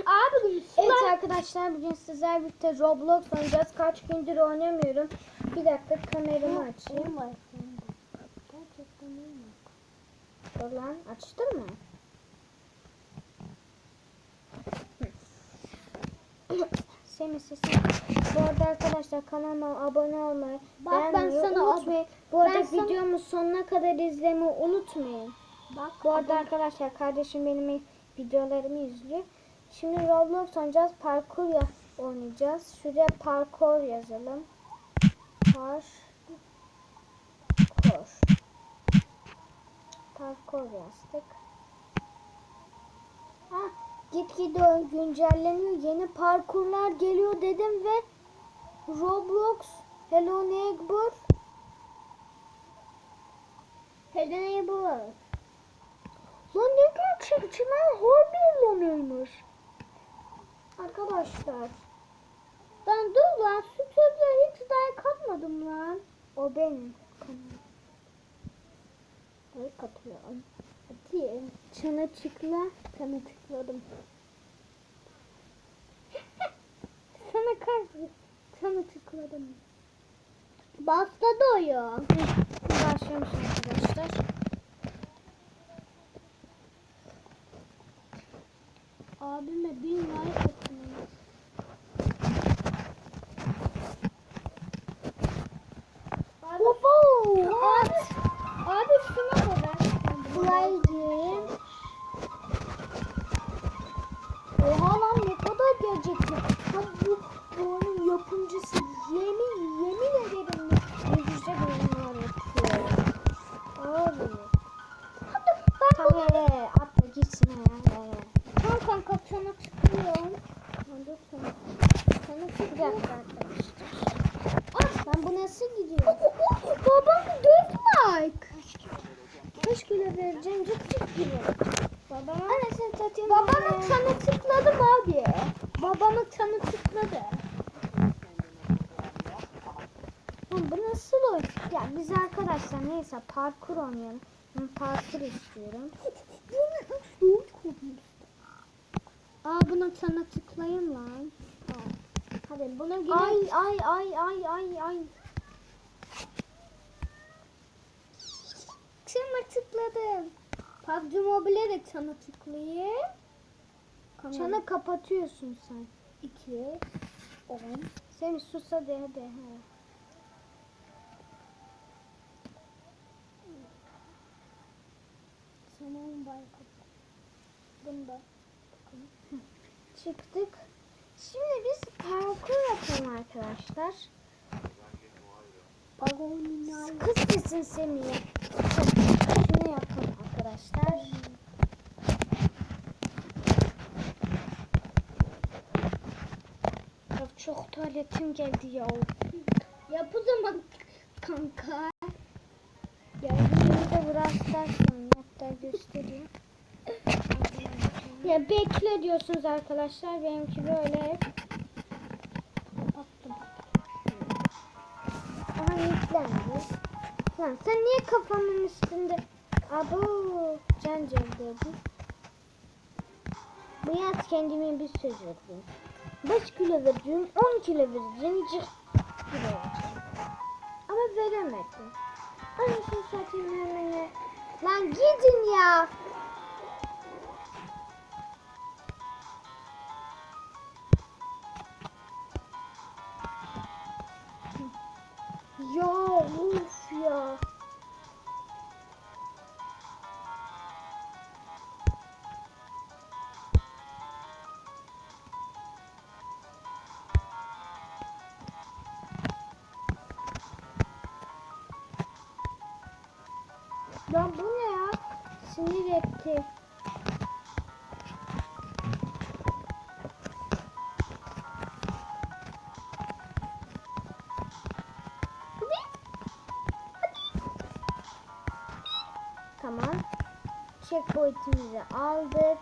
Abi Evet arkadaşlar bugün sizlerle birlikte Roblox oynayacağız. Kaç gündür oynamıyorum. Bir dakika kameramı açayım. Dur lan açtın mı? Semih sesim. Bu arada arkadaşlar kanalıma abone olmayı, Bak ben beğenmeyi sana ab- unutmayın. Bu arada ben sana- videomu sonuna kadar izlemeyi unutmayın. Bak Bu arada arkadaşlar kardeşim benim videolarımı izliyor. Şimdi Roblox oynayacağız. Parkur ya oynayacağız. Şuraya parkur yazalım. Parkur. Parkur yazdık. Ha, gitgide güncelleniyor. Yeni parkurlar geliyor dedim ve Roblox Hello Neighbor Helena bu. Lan ne gerçekçi lan harbi lanıymış. Arkadaşlar Lan dur lan şu çocuğa hiç dayak atmadım lan. o benim. Dayak atıyorum. Atayım. Çana tıkla. Çana tıkladım. Sana kaç Çana tıkladım. Başladı oyun. Başlıyormuş arkadaşlar. Abime bin like atın. Abi, Baba abi, abi şuna da ver. Gireyim. Oha lan ne kadar gelecekti. Ha bu bu oyunun yapımcısı yemin yemin ederim ne güzel oyunlar yapıyor. Abi. Tamam hele atla gitsin ya. hele. Tamam kanka sana tıklıyorum. Lan dur sana. Sana tıklıyorum. dakika arkadaşlar. Ben bu nasıl gidiyor? Babam dört like. Kaç kilo vereceğim? Cık cık kilo. Babama, Anasını satayım. babamın sana tıkladım abi. Babamın sana tıkladı. Lan bu nasıl oyun? Ya biz arkadaşlar neyse parkur oynayalım. Ben parkur istiyorum. Aa bunu sana tıklayayım lan. Hadi bunu yine... Ay ay ay ay ay ay. Sana tıkladım. PUBG Mobile'e de sana tıklayayım. Çana kapatıyorsun sen. 2 10 Seni sus hadi hadi. Ha. Sana 10 bay Bunda. Çıktık. Şimdi biz parkur yapalım arkadaşlar. Kız kesin Semih'e. Şunu yapalım arkadaşlar. Ya çok tuvaletim geldi ya. Yap o zaman kanka. Ya şimdi Hatta göstereyim. Ya bekle diyorsunuz arkadaşlar. Benimki böyle. Kapattım. Aha yüklendi. Lan sen niye kafamın üstünde? Abo can cevdedi. Bu yaz kendime bir söz verdim. 5 kilo vereceğim, 10 kilo vereceğim, cık kilo vereceğim. Ama veremedim. Anasını satayım hemen. Lan gidin ya. Ya uf ya. Lan bu? Sinir etti. Tamam. Checkpoint'imizi aldık.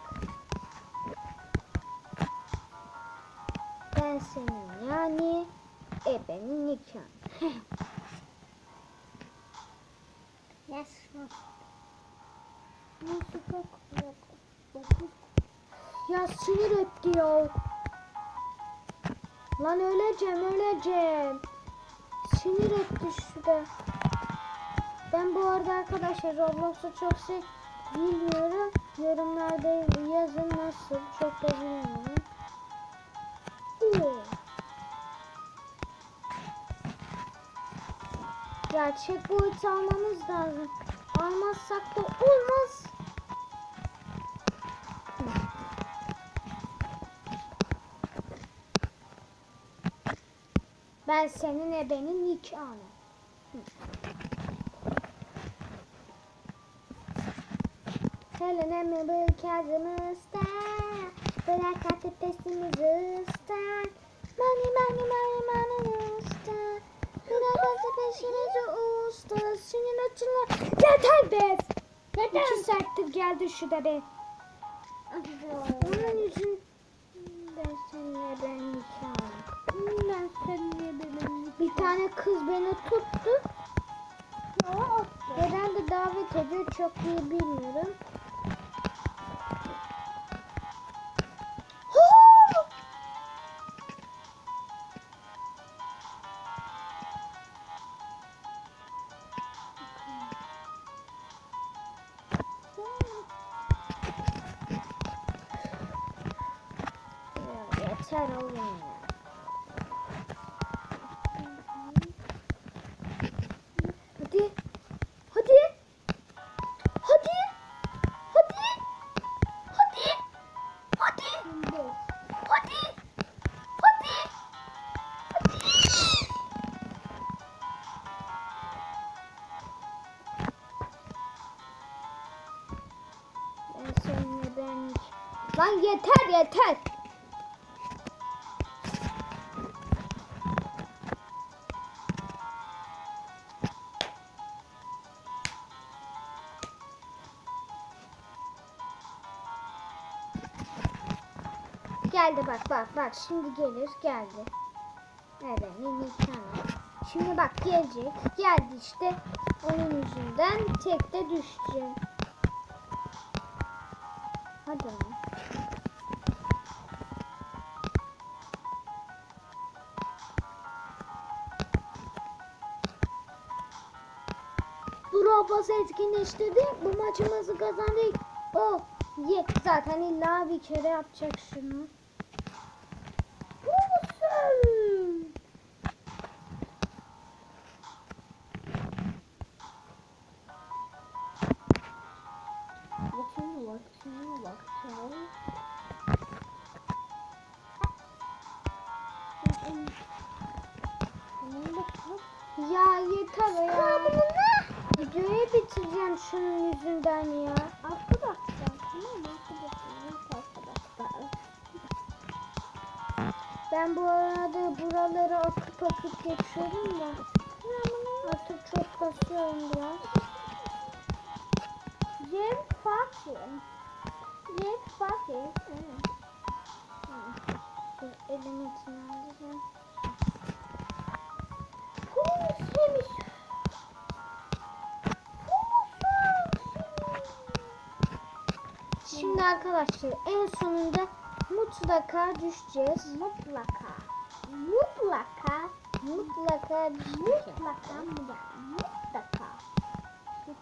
Ben senin yani ebenin nikahın. Yes. Ya sinir etti ya. Lan öleceğim öleceğim. Sinir etti şurada. Ben bu arada arkadaşlar Roblox'u çok sev bilmiyorum. Yorumlarda yazın nasıl çok da bilmiyorum. Gerçek boyut almamız lazım. Almazsak da olmaz. Ben senin ebenin nikahını. Helene mi bu kazımızda Bırak artık pesimizi ıstar Mani mani mani mani usta. Bırak artık peşimizi usta. Senin ötüne Yeter be! Yeter. İki saattir geldi şu da be Onun için beni tuttu Ya attı. Herhalde davet ediyor çok iyi bilmiyorum. Yeter oğlum ya. Yeter. Geldi bak bak bak şimdi gelir geldi. Evet nikahı. Şimdi bak gelecek. Geldi işte. Onun yüzünden tek de düşeceğim. Hadi Dropbox etkinleştirdi. Bu maçımızı kazandık. O ye. Zaten illa bir kere yapacak şunu. Olsun. Ya yeter ya videoyu bitireceğim şunun yüzünden ya. Arka bakacağım tamam mı? Arka Ben bu arada buraları akıp akıp geçiyorum da. Artık çok basıyorum biraz. Jim Fucking. Jim Fucking. Elimi tınlandırayım. Polis yemiş arkadaşlar en sonunda mutlaka düşeceğiz. Mutlaka. Mutlaka. Mutlaka. Mutlaka. Mutlaka.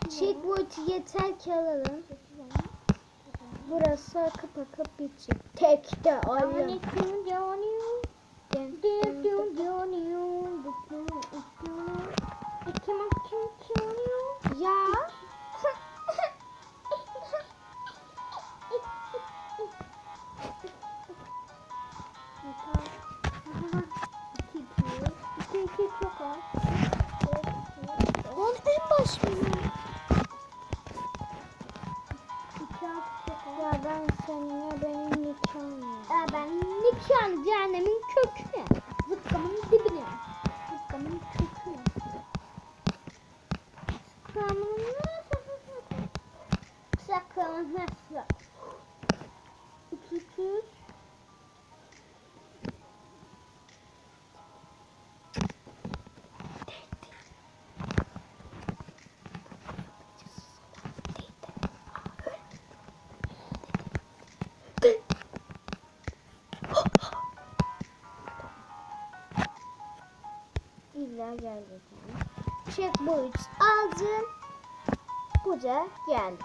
Checkpoint yeter ki alalım. Burası akıp akıp bitecek. Tek de alalım. Ya ben seninle benim nikahım Ya ben nikahım cehennemin kökü. Zıpkamın dibine. Zıpkamın kökü. Zıpkamın Zıpkamın nasıl? Zıpkamın nasıl? Güzel geldi. Check aldın. Bu da geldi.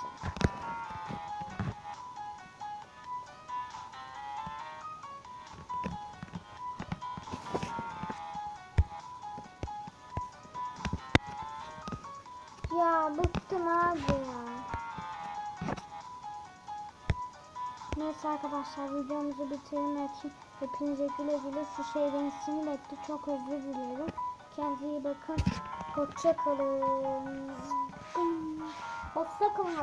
Ya bıktım abi ya. Neyse arkadaşlar videomuzu bitirmek için hepinize güle güle şu şeyden sinir etti. Çok özür diliyorum. Kendinize iyi bakın. Hoşça kalın. Hoşça kalın